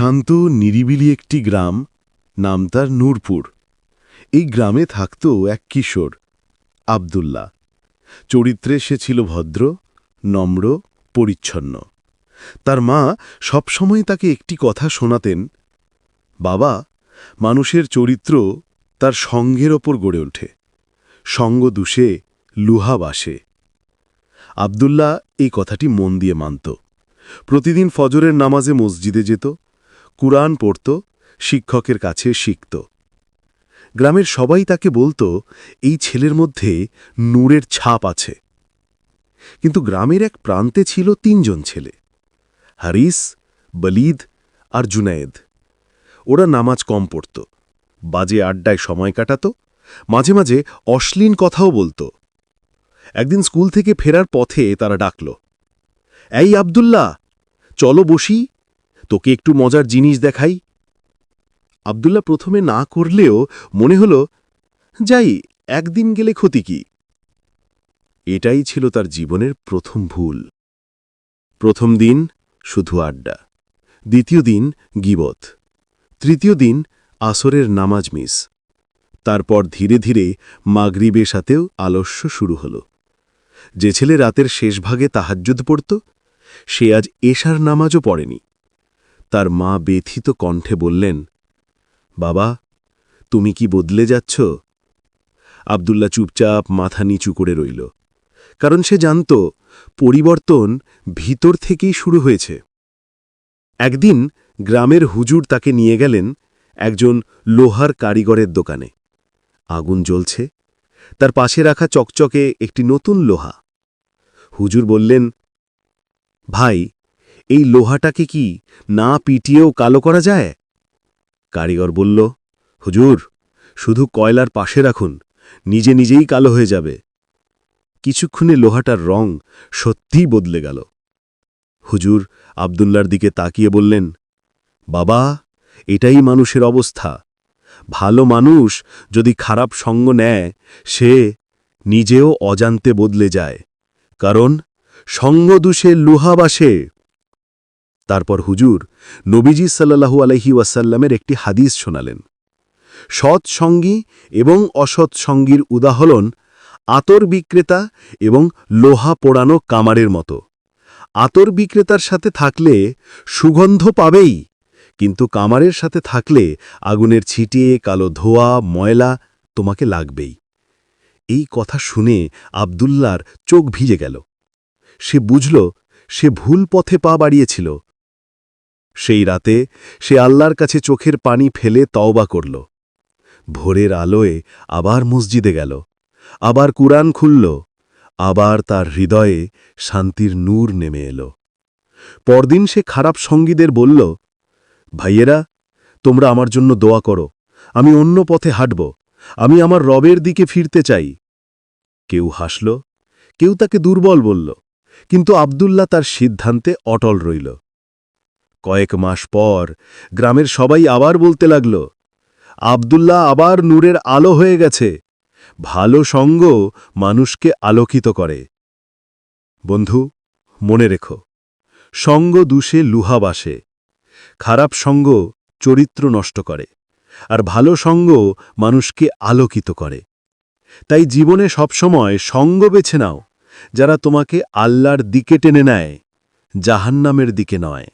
শান্ত নিরিবিলি একটি গ্রাম, নাম তার নূরপুর। এই গ্রামে থাকত এক কিশোর, আবদুল্লাহ। চরিত্রে সে ছিল ভদ্র, নম্র, পরিচ্ছন্ন। তার মা সবসময় তাকে একটি কথা শোনাতেন, বাবা, মানুষের চরিত্র তার সঙ্গের ওপর গড়ে ওঠে। সঙ্গ দূষে, লুহা বাসে। আবদুল্লাহ এই কথাটি মন দিয়ে মানত। প্রতিদিন ফজরের নামাজে মসজিদে যেত কুরআন পড়ত, শিক্ষকের কাছে শিখত। গ্রামের সবাই তাকে বলতো, এই ছেলের মধ্যে নূরের ছাপ আছে। কিন্তু গ্রামের এক প্রান্তে ছিল তিনজন ছেলে, হারিস, বলিদ আর জুনায়েদ। ওরা নামাজ কম পড়ত, বাজে আড্ডায় সময় কাটাত, মাঝে মাঝে অশ্লীল কথাও বলতো। একদিন স্কুল থেকে ফেরার পথে তারা ডাকল, এই আবদুল্লাহ, চলো বসি। তোকে একটু মজার জিনিস দেখাই। আবদুল্লাহ প্রথমে না করলেও মনে হল, যাই, একদিন গেলে ক্ষতি কি? এটাই ছিল তার জীবনের প্রথম ভুল। প্রথম দিন শুধু আড্ডা, দ্বিতীয় দিন গিবত, তৃতীয় দিন আসরের নামাজ মিস। তারপর ধীরে ধীরে মাগরিবের সাথেও আলস্য শুরু হল। যে ছেলে রাতের শেষ ভাগে তাহাজ্জুদ পড়ত, সে আজ এশার নামাজও পড়েনি। তার মা ব্যথিত কণ্ঠে বললেন, বাবা, তুমি কি বদলে যাচ্ছ? আবদুল্লা চুপচাপ মাথা নিচু করে রইল, কারণ সে জানত পরিবর্তন ভিতর থেকেই শুরু হয়েছে। একদিন গ্রামের হুজুর তাকে নিয়ে গেলেন একজন লোহার কারিগরের দোকানে। আগুন জ্বলছে, তার পাশে রাখা চকচকে একটি নতুন লোহা। হুজুর বললেন, ভাই এই লোহাটাকে কি না পিটিয়েও কালো করা যায়? কারিগর বলল, হুজুর, শুধু কয়লার পাশে রাখুন, নিজে নিজেই কালো হয়ে যাবে। কিছুক্ষণে লোহাটার রং সত্যিই বদলে গেল। হুজুর আবদুল্লার দিকে তাকিয়ে বললেন, বাবা, এটাই মানুষের অবস্থা। ভালো মানুষ যদি খারাপ সঙ্গ নেয়, সে নিজেও অজান্তে বদলে যায়। কারণ সঙ্গদুষে লুহাবাসে তারপর হুজুর নবীজি সাল্লাহু আলহি ওয়াসাল্লামের একটি হাদিস শোনালেন। সৎ সঙ্গী এবং অসৎ সঙ্গীর উদাহরণ আতর বিক্রেতা এবং লোহা পোড়ানো কামারের মতো। আতর বিক্রেতার সাথে থাকলে সুগন্ধ পাবেই, কিন্তু কামারের সাথে থাকলে আগুনের ছিটিয়ে কালো ধোয়া, ময়লা তোমাকে লাগবেই। এই কথা শুনে আবদুল্লার চোখ ভিজে গেল। সে বুঝল, সে ভুল পথে পা বাড়িয়েছিল সেই রাতে সে আল্লাহর কাছে চোখের পানি ফেলে তওবা করল। ভোরের আলোয় আবার মসজিদে গেল। আবার কুরআন খুলল। আবার তার হৃদয়ে শান্তির নূর নেমে এলো। পরদিন সে খারাপ সঙ্গীদের বলল, ভাইয়েরা, তোমরা আমার জন্য দোয়া করো। আমি অন্য পথে হাঁটব। আমি আমার রবের দিকে ফিরতে চাই। কেউ হাসল। কেউ তাকে দুর্বল বলল। কিন্তু আবদুল্লাহ তার সিদ্ধান্তে অটল রইল। কয়েক মাস পর গ্রামের সবাই আবার বলতে লাগল, আবদুল্লাহ আবার নূরের আলো হয়ে গেছে। ভালো সঙ্গ মানুষকে আলোকিত করে। বন্ধু, মনে রেখো, সঙ্গ দূষে লুহা বাসে, খারাপ সঙ্গ চরিত্র নষ্ট করে, আর ভালো সঙ্গ মানুষকে আলোকিত করে। তাই জীবনে সবসময় সঙ্গ বেছে নাও, যারা তোমাকে আল্লাহর দিকে টেনে নেয়, জাহান্নামের দিকে নয়।